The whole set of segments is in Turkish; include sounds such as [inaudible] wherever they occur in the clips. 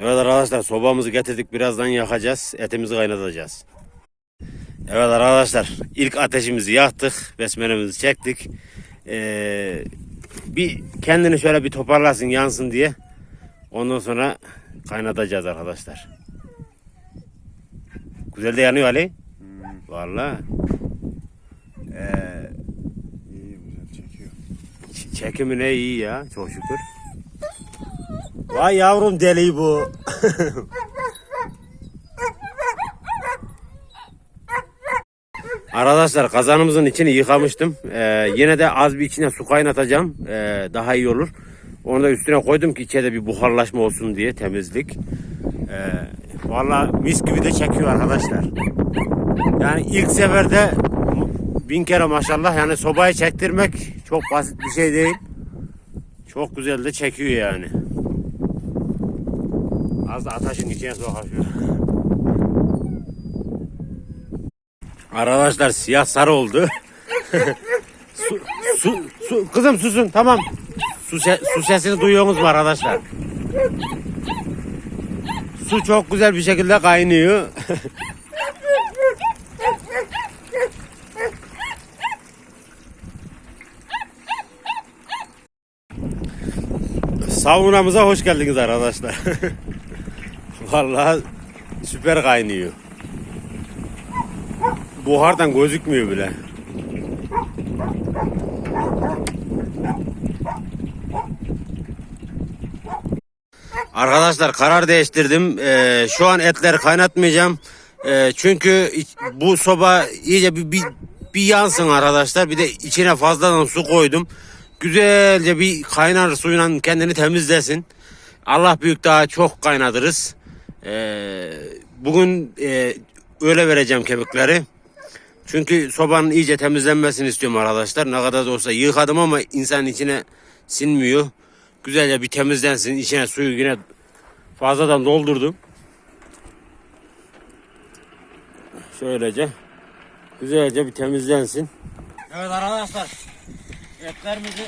Evet arkadaşlar sobamızı getirdik birazdan yakacağız etimizi kaynatacağız. Evet arkadaşlar ilk ateşimizi yaktık besmelemizi çektik. Ee, bir kendini şöyle bir toparlasın yansın diye ondan sonra kaynatacağız arkadaşlar. Güzel de yanıyor Ali. Vallahi. Ee, İyi güzel çekiyor. ç- çekimi ne iyi ya çok şükür. Vay yavrum deli bu. [laughs] Arkadaşlar kazanımızın içini yıkamıştım. Ee, yine de az bir içine su kaynatacağım. Ee, daha iyi olur. Onu da üstüne koydum ki içeride bir buharlaşma olsun diye temizlik. Ee, Valla mis gibi de çekiyor arkadaşlar. Yani ilk seferde bin kere maşallah yani sobayı çektirmek çok basit bir şey değil. Çok güzel de çekiyor yani. Az da ateşin içine sokuşuyor. Arkadaşlar siyah sarı oldu. [laughs] su, su, su, kızım susun tamam. Su, se- su sesini duyuyorsunuz mu arkadaşlar? Su çok güzel bir şekilde kaynıyor. [laughs] Saunamıza hoş geldiniz arkadaşlar. [laughs] Vallahi süper kaynıyor. Buhardan gözükmüyor bile. Arkadaşlar karar değiştirdim. Ee, şu an etleri kaynatmayacağım. Ee, çünkü bu soba iyice bir, bir, bir yansın arkadaşlar. Bir de içine fazladan su koydum. Güzelce bir kaynar suyla kendini temizlesin. Allah büyük daha çok kaynatırız. Ee, bugün e, öyle vereceğim kemikleri. Çünkü sobanın iyice temizlenmesini istiyorum arkadaşlar. Ne kadar da olsa yıkadım ama insanın içine sinmiyor. Güzelce bir temizlensin. İçine suyu yine fazladan doldurdum. Şöylece güzelce bir temizlensin. Evet arkadaşlar etlerimizi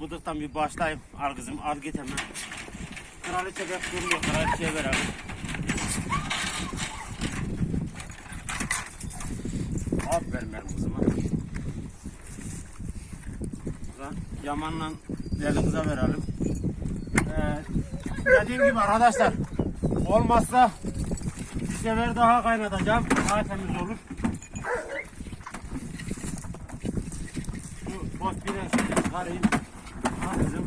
bıdıktan bir başlayayım. Al kızım al git hemen. Kraliçe bekliyorum. Kraliçeye ver abi. Aferin benim kızıma. Buradan Yamanla deli kıza verelim. Ee, dediğim gibi arkadaşlar olmazsa bir sefer daha kaynatacağım. Daha temiz olur. Boş bir şimdi çıkarayım. Al kızım.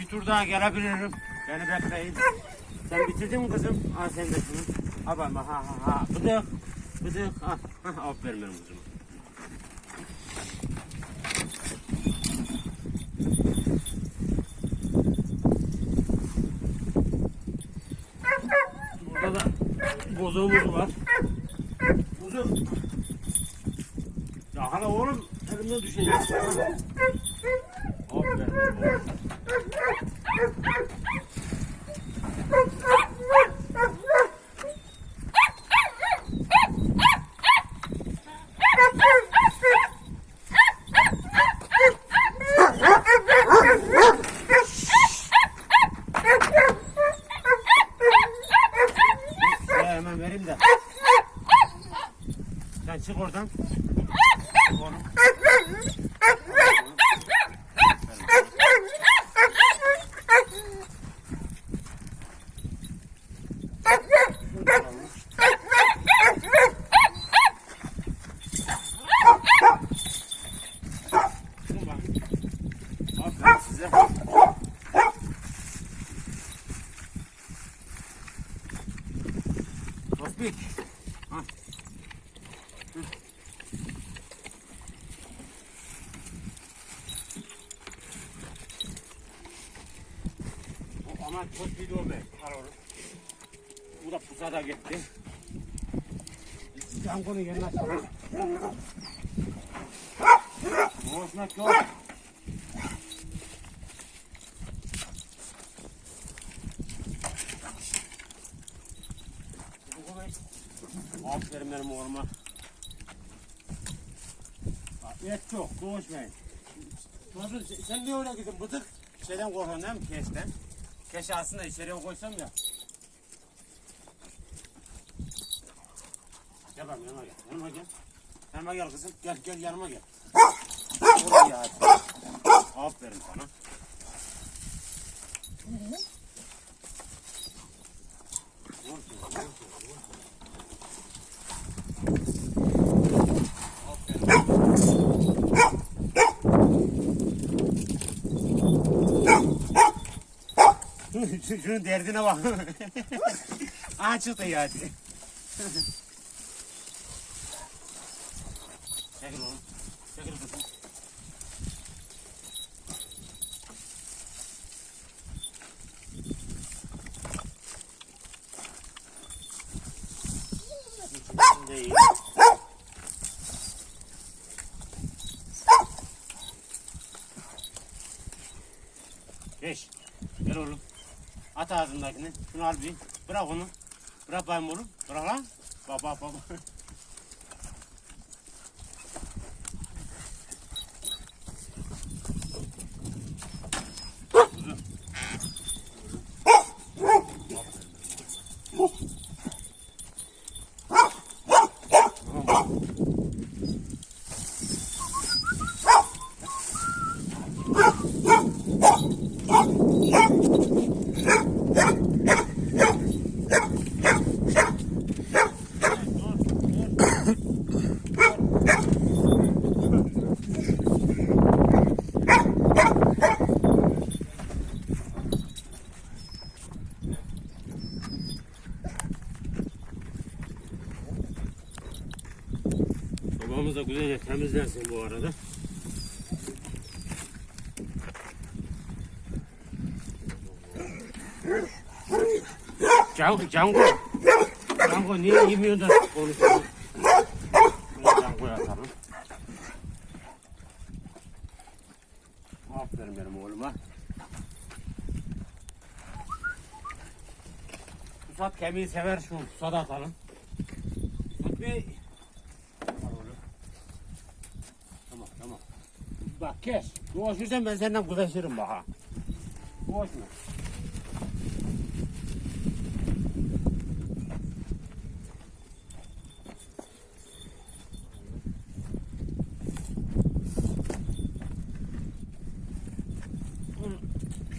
Bir tur daha gelebilirim. Beni bekleyin. Sen bitirdin mi kızım? Al sen de şunu. Al bana ha ha ha. Bıdık. Bıdık. Ha. ha. Aferin benim kızım. Burada da bozuğumuz var. Bozuk. Ya hala oğlum elimden düşecek. Aferin. oğlum. Ya hemen vereyim de. Sen çık oradan. Oğlum. Çıkın bakayım. Aferin size. Tospik. Ha. Hı. O ama tospik olmuyor. Al onu. Bu da pusada gitti. Konu yerine açalım. Boğazmak yok. Aferin benim oğluma. Et çok, boğuşmayın. Nasıl, sen niye öyle gidin bıtık? Şeyden korkuyorsun değil mi? Kesten. Keşke aslında içeriye koysam ya. Gel bak yanıma gel. Yanıma gel. Yanıma gel kızım. Gel gel yanıma gel. Oraya. Aferin sana. Şu- [laughs] Şunun derdine bak. [laughs] Aha çıktı ya hadi. Çekil oğlum. Çekil kızım. Değil. Geç. Gel oğlum. At ağzındakini. Şunu al bir. Bırak onu. Bırak bayım oğlum. Bırak lan. Bak bak bak. Babamız [laughs] da güzelce temizlensin bu arada. Cango, Cango. Cango niye yemiyorsun da konuşuyorsun? Cango'ya atalım. Aferin benim oğluma. Pusat kemiği sever şu pusada atalım. Pusat Bey. Al oğlum. Tamam tamam. Bak kes. Dolaşırsan ben senden kızaşırım bak ha. Dolaşma.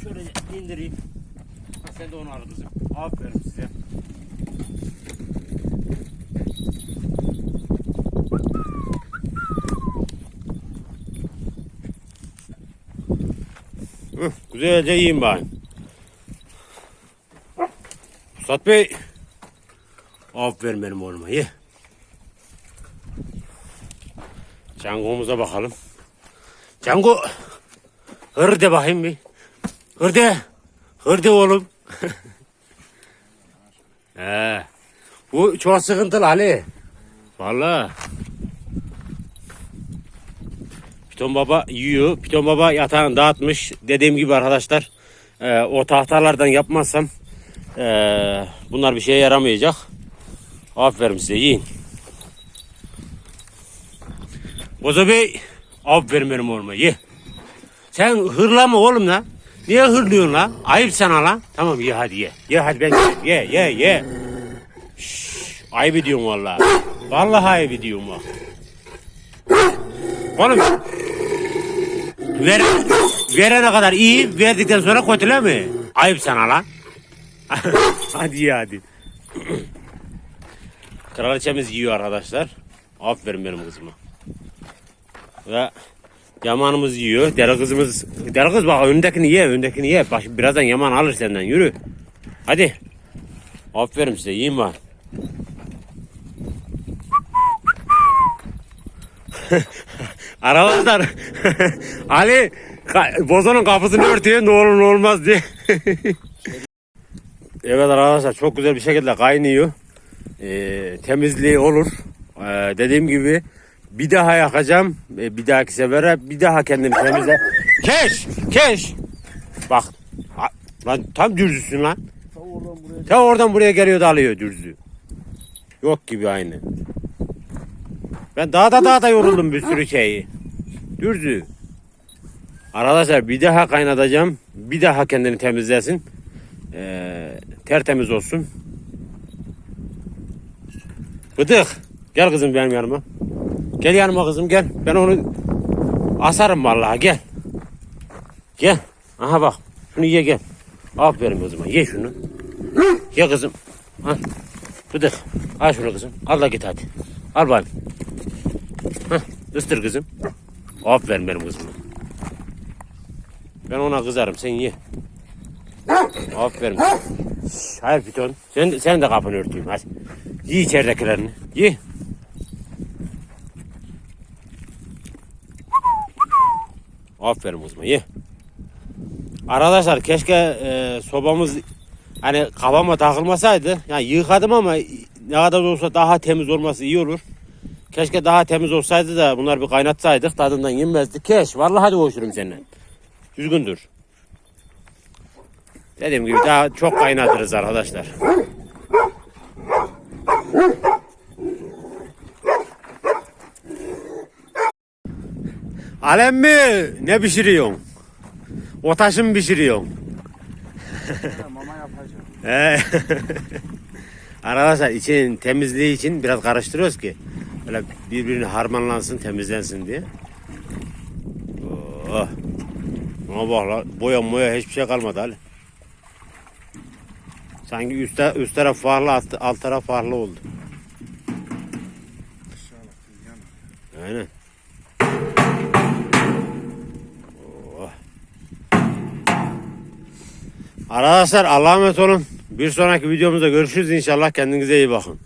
Şöyle indireyim. Ha, sen de onu al kızım. Aferin size. Güzelce yiyin bari. Pusat Bey. Aferin benim oğluma ye. Cango'muza bakalım. Cango. Hır de bakayım bir. Hır de. Hır de oğlum. [laughs] He. Bu çok sıkıntılı Ali. Vallahi. Piton baba yiyor. Piton baba yatağını dağıtmış. Dediğim gibi arkadaşlar e, o tahtalardan yapmazsam e, bunlar bir şeye yaramayacak. Aferin size yiyin. Bozo Bey aferin benim oğluma ye. Sen hırlama oğlum lan. Niye hırlıyorsun lan? Ayıp sana lan. Tamam ye hadi ye. Ye hadi ben ye ye ye. Şşş, ayıp ediyorsun vallahi. Vallahi ayıp ediyorsun. Oğlum Ver, verene kadar iyi, verdikten sonra kötüleme. Ayıp sana lan. [laughs] hadi ya hadi. Kraliçemiz yiyor arkadaşlar. Aferin benim kızıma. Ve yamanımız yiyor. Dere kızımız. Dere kız bak öndekini ye, öndekini ye. Bak birazdan yaman alır senden. Yürü. Hadi. Aferin size yiyin bak. [laughs] Arkadaşlar [laughs] Ali bozonun kapısını örtüyor ne olur ne olmaz diye. [laughs] evet arkadaşlar çok güzel bir şekilde kaynıyor. Ee, temizliği olur. Ee, dediğim gibi bir daha yakacağım. Ee, bir dahaki sefere bir daha kendimi temizle. Keş! Keş! Bak. a- Lan tam dürzüsün lan. Ta oradan buraya Ta oradan buraya geliyor da alıyor dürzü. Yok gibi aynı. Ben daha da daha da yoruldum bir sürü şeyi. Dürzü. Arkadaşlar bir daha kaynatacağım. Bir daha kendini temizlesin. Ee, tertemiz olsun. Bıdık. Gel kızım benim yanıma. Gel yanıma kızım gel. Ben onu asarım vallahi gel. Gel. Aha bak. Şunu ye gel. Aferin kızıma. Ye şunu. Ye kızım. Al. Bıdık. Al şunu kızım. Al da git hadi. Al bakayım. Isır kızım. Aferin benim kızıma. Ben ona kızarım. Sen ye. Aferin. Hayır Piton. Sen, sen de kapını örteyim hadi. Ye içeridekilerini. Ye. Aferin kızıma ye. Arkadaşlar keşke e, sobamız hani kafama takılmasaydı. Yani yıkadım ama ne kadar da olsa daha temiz olması iyi olur. Keşke daha temiz olsaydı da bunlar bir kaynatsaydık tadından yenmezdi. Keş vallahi hadi hoşurum seninle. Düzgün dur. Dediğim gibi daha çok kaynatırız arkadaşlar. Alem mi? Ne pişiriyorsun? O taşı mı pişiriyorsun? Mama yapacağım. [laughs] Arkadaşlar için temizliği için biraz karıştırıyoruz ki böyle birbirine harmanlansın temizlensin diye. Oh. Ona bak la boya moya hiçbir şey kalmadı Ali. Sanki üst, üst taraf farlı alt, alt taraf farlı oldu. Aynen. Oh. Arkadaşlar Allah'a emanet olun. Bir sonraki videomuzda görüşürüz inşallah. Kendinize iyi bakın.